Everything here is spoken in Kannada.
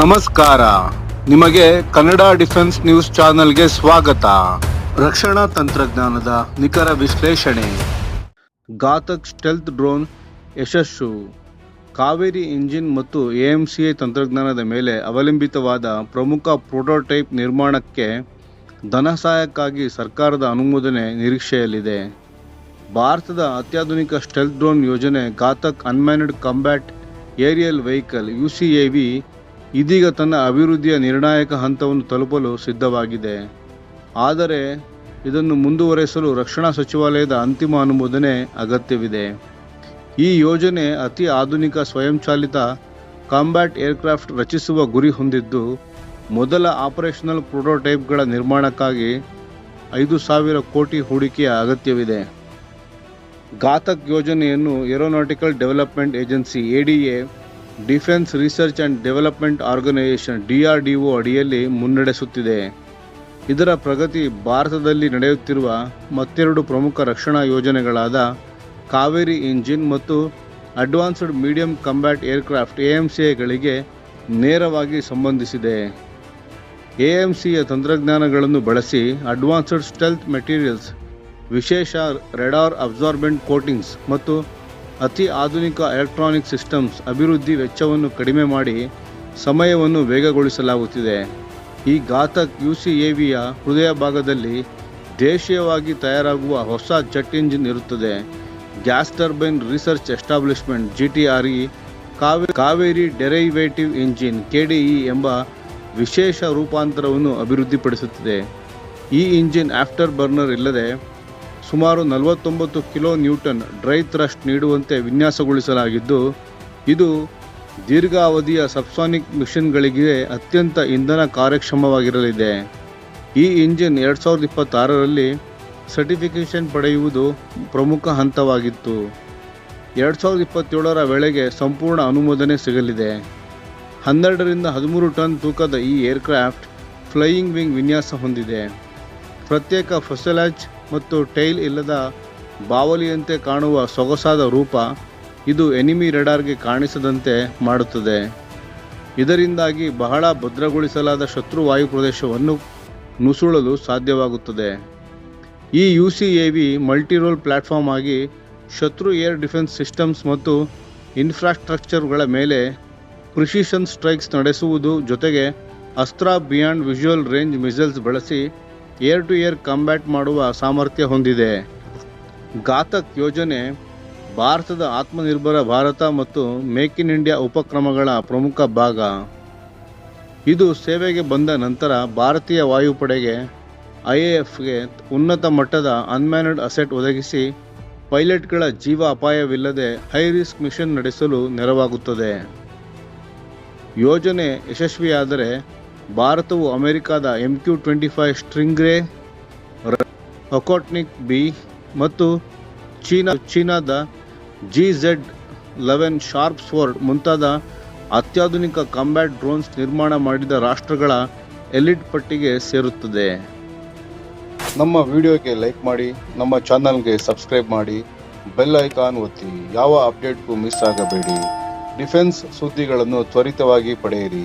ನಮಸ್ಕಾರ. ನಿಮಗೆ ಕನ್ನಡ ಡಿಫೆನ್ಸ್ ನ್ಯೂಸ್ ಚಾನೆಲ್ಗೆ ಸ್ವಾಗತ. ರಕ್ಷಣಾ ತಂತ್ರಜ್ಞಾನದ ನಿಖರ ವಿಶ್ಲೇಷಣೆ. ಘಾತಕ್ ಸ್ಟೆಲ್ತ್ ಡ್ರೋನ್ ಯಶಸ್ಸು. ಕಾವೇರಿ ಇಂಜಿನ್ ಮತ್ತು ಎಎಂಸಿಎ ತಂತ್ರಜ್ಞಾನದ ಮೇಲೆ ಅವಲಂಬಿತವಾದ ಪ್ರಮುಖ ಪ್ರೋಟೋಟೈಪ್ ನಿರ್ಮಾಣಕ್ಕೆ ಧನಸಹಾಯಕ್ಕಾಗಿ ಸರ್ಕಾರದ ಅನುಮೋದನೆ ನಿರೀಕ್ಷೆಯಲ್ಲಿದೆ. ಭಾರತದ ಅತ್ಯಾಧುನಿಕ ಸ್ಟೆಲ್ತ್ ಡ್ರೋನ್ ಯೋಜನೆ Ghatak unmanned combat aerial vehicle UCAV ಇದೀಗ ತನ್ನ ಅಭಿವೃದ್ಧಿಯ ನಿರ್ಣಾಯಕ ಹಂತವನ್ನು ತಲುಪಲು ಸಿದ್ಧವಾಗಿದೆ. ಆದರೆ ಇದನ್ನು ಮುಂದುವರೆಸಲು ರಕ್ಷಣಾ ಸಚಿವಾಲಯದ ಅಂತಿಮ ಅನುಮೋದನೆ ಅಗತ್ಯವಿದೆ. ಈ ಯೋಜನೆ ಅತಿ ಆಧುನಿಕ ಸ್ವಯಂಚಾಲಿತ ಕಾಂಬ್ಯಾಟ್ ಏರ್ಕ್ರಾಫ್ಟ್ ರಚಿಸುವ ಗುರಿ ಹೊಂದಿದ್ದು, ಮೊದಲ ಆಪರೇಷನಲ್ ಪ್ರೋಟೋಟೈಪ್ಗಳ ನಿರ್ಮಾಣಕ್ಕಾಗಿ ಐದು ಸಾವಿರ ಕೋಟಿ ಹೂಡಿಕೆಯ ಅಗತ್ಯವಿದೆ. ಘಾತಕ್ ಯೋಜನೆಯನ್ನು aeronautical development agency ADA defence research and development organisation DRDO ಅಡಿಯಲ್ಲಿ ಮುನ್ನಡೆಸುತ್ತಿದೆ. ಇದರ ಪ್ರಗತಿ ಭಾರತದಲ್ಲಿ ನಡೆಯುತ್ತಿರುವ ಮತ್ತೆರಡು ಪ್ರಮುಖ ರಕ್ಷಣಾ ಯೋಜನೆಗಳಾದ ಕಾವೇರಿ ಇಂಜಿನ್ ಮತ್ತು ಅಡ್ವಾನ್ಸ್ಡ್ ಮೀಡಿಯಂ ಕಂಬ್ಯಾಟ್ ಏರ್ಕ್ರಾಫ್ಟ್ ಎಎಂಸಿಎಗಳಿಗೆ ನೇರವಾಗಿ ಸಂಬಂಧಿಸಿದೆ. ಎಎಂಸಿಯ ತಂತ್ರಜ್ಞಾನಗಳನ್ನು ಬಳಸಿ ಅಡ್ವಾನ್ಸ್ಡ್ ಸ್ಟೆಲ್ತ್ ಮೆಟೀರಿಯಲ್ಸ್, ವಿಶೇಷ ರೆಡಾರ್ ಅಬ್ಸಾರ್ಬೆಂಟ್ ಕೋಟಿಂಗ್ಸ್ ಮತ್ತು ಅತಿ ಆಧುನಿಕ ಎಲೆಕ್ಟ್ರಾನಿಕ್ ಸಿಸ್ಟಮ್ಸ್ ಅಭಿವೃದ್ಧಿ ವೆಚ್ಚವನ್ನು ಕಡಿಮೆ ಮಾಡಿ ಸಮಯವನ್ನು ವೇಗಗೊಳಿಸಲಾಗುತ್ತಿದೆ. ಈ ಘಾತಕ್ ಯು ಸಿ ಹೃದಯ ಭಾಗದಲ್ಲಿ ದೇಶೀಯವಾಗಿ ತಯಾರಾಗುವ ಹೊಸ ಜೆಟ್ ಇಂಜಿನ್ ಇರುತ್ತದೆ. Gas turbine research establishment G T R E ಕಾವೇ, Kaveri derivative engine K D E ಎಂಬ ವಿಶೇಷ ರೂಪಾಂತರವನ್ನು ಅಭಿವೃದ್ಧಿಪಡಿಸುತ್ತಿದೆ. ಈ ಇಂಜಿನ್ ಆಫ್ಟರ್ ಬರ್ನರ್ ಇಲ್ಲದೆ ಸುಮಾರು ನಲವತ್ತೊಂಬತ್ತು ಕಿಲೋ ನ್ಯೂಟನ್ ಡ್ರೈ ಥ್ರಸ್ಟ್ ನೀಡುವಂತೆ ವಿನ್ಯಾಸಗೊಳಿಸಲಾಗಿದ್ದು, ಇದು ದೀರ್ಘಾವಧಿಯ ಸಬ್ಸಾನಿಕ್ ಮಿಷನ್ಗಳಿಗೆ ಅತ್ಯಂತ ಇಂಧನ ಕಾರ್ಯಕ್ಷಮವಾಗಿರಲಿದೆ. ಈ ಇಂಜಿನ್ ಎರಡು ಸಾವಿರದ ಇಪ್ಪತ್ತಾರರಲ್ಲಿ ಸರ್ಟಿಫಿಕೇಷನ್ ಪಡೆಯುವುದು ಪ್ರಮುಖ ಹಂತವಾಗಿತ್ತು. ಎರಡು ಸಾವಿರದ ಇಪ್ಪತ್ತೇಳರ ವೇಳೆಗೆ ಸಂಪೂರ್ಣ ಅನುಮೋದನೆ ಸಿಗಲಿದೆ. ಹನ್ನೆರಡರಿಂದ ಹದಿಮೂರು ಟನ್ ತೂಕದ ಈ ಏರ್ಕ್ರಾಫ್ಟ್ ಫ್ಲೈಯಿಂಗ್ ವಿಂಗ್ ವಿನ್ಯಾಸ ಹೊಂದಿದೆ. ಪ್ರತ್ಯೇಕ ಫೊಸೆಲಾಜ್ ಮತ್ತು ಟೈಲ್ ಇಲ್ಲದ ಬಾವಲಿಯಂತೆ ಕಾಣುವ ಸೊಗಸಾದ ರೂಪ ಇದು ಎನಿಮಿ ರೆಡಾರ್ಗೆ ಕಾಣಿಸದಂತೆ ಮಾಡುತ್ತದೆ. ಇದರಿಂದಾಗಿ ಬಹಳ ಭದ್ರಗೊಳಿಸಲಾದ ಶತ್ರು ವಾಯು ಪ್ರದೇಶವನ್ನು ನುಸುಳಲು ಸಾಧ್ಯವಾಗುತ್ತದೆ. ಈ U C A V multirole platform ಆಗಿ ಶತ್ರು ಏರ್ ಡಿಫೆನ್ಸ್ ಸಿಸ್ಟಮ್ಸ್ ಮತ್ತು ಇನ್ಫ್ರಾಸ್ಟ್ರಕ್ಚರ್ಗಳ ಮೇಲೆ ಪ್ರಿಸಿಷನ್ ಸ್ಟ್ರೈಕ್ಸ್ ನಡೆಸುವುದು ಜೊತೆಗೆ Astra beyond visual range missiles ಬಳಸಿ ಏರ್ ಟು ಏರ್ ಕಂಬ್ಯಾಟ್ ಮಾಡುವ ಸಾಮರ್ಥ್ಯ ಹೊಂದಿದೆ. ಘಾತಕ್ ಯೋಜನೆ, ಭಾರತದ ಆತ್ಮನಿರ್ಭರ ಭಾರತ ಮತ್ತು ಮೇಕ್ ಇನ್ ಇಂಡಿಯಾ ಉಪಕ್ರಮಗಳ ಪ್ರಮುಖ ಭಾಗ. ಇದು ಸೇವೆಗೆ ಬಂದ ನಂತರ ಭಾರತೀಯ ವಾಯುಪಡೆಗೆ ಐ ಎಫ್ಗೆ ಉನ್ನತ ಮಟ್ಟದ ಅನ್ಮ್ಯಾನಡ್ ಅಸೆಟ್ ಒದಗಿಸಿ ಪೈಲಟ್ಗಳ ಜೀವ ಅಪಾಯವಿಲ್ಲದೆ ಹೈ ರಿಸ್ಕ್ ಮಿಷನ್ ನಡೆಸಲು ನೆರವಾಗುತ್ತದೆ. ಯೋಜನೆ ಯಶಸ್ವಿಯಾದರೆ ಭಾರತವು ಅಮೆರಿಕದ M Q twenty five Stingray Okhotnik B ಮತ್ತು ಚೀನಾ, ಚೀನಾದ G Z eleven sharp sword ಮುಂತಾದ ಅತ್ಯಾಧುನಿಕ ಕಾಂಬ್ಯಾಟ್ ಡ್ರೋನ್ಸ್ ನಿರ್ಮಾಣ ಮಾಡಿದ ರಾಷ್ಟ್ರಗಳ ಎಲಿಟ್ ಪಟ್ಟಿಗೆ ಸೇರುತ್ತದೆ. ನಮ್ಮ ವಿಡಿಯೋಗೆ ಲೈಕ್ ಮಾಡಿ, ನಮ್ಮ ಚಾನಲ್ಗೆ ಸಬ್ಸ್ಕ್ರೈಬ್ ಮಾಡಿ, ಬೆಲ್ ಐಕಾನ್ ಒತ್ತಿ, ಯಾವ ಅಪ್ಡೇಟ್ಗೂ ಮಿಸ್ ಆಗಬೇಡಿ. ಡಿಫೆನ್ಸ್ ಸುದ್ದಿಗಳನ್ನು ತ್ವರಿತವಾಗಿ ಪಡೆಯಿರಿ.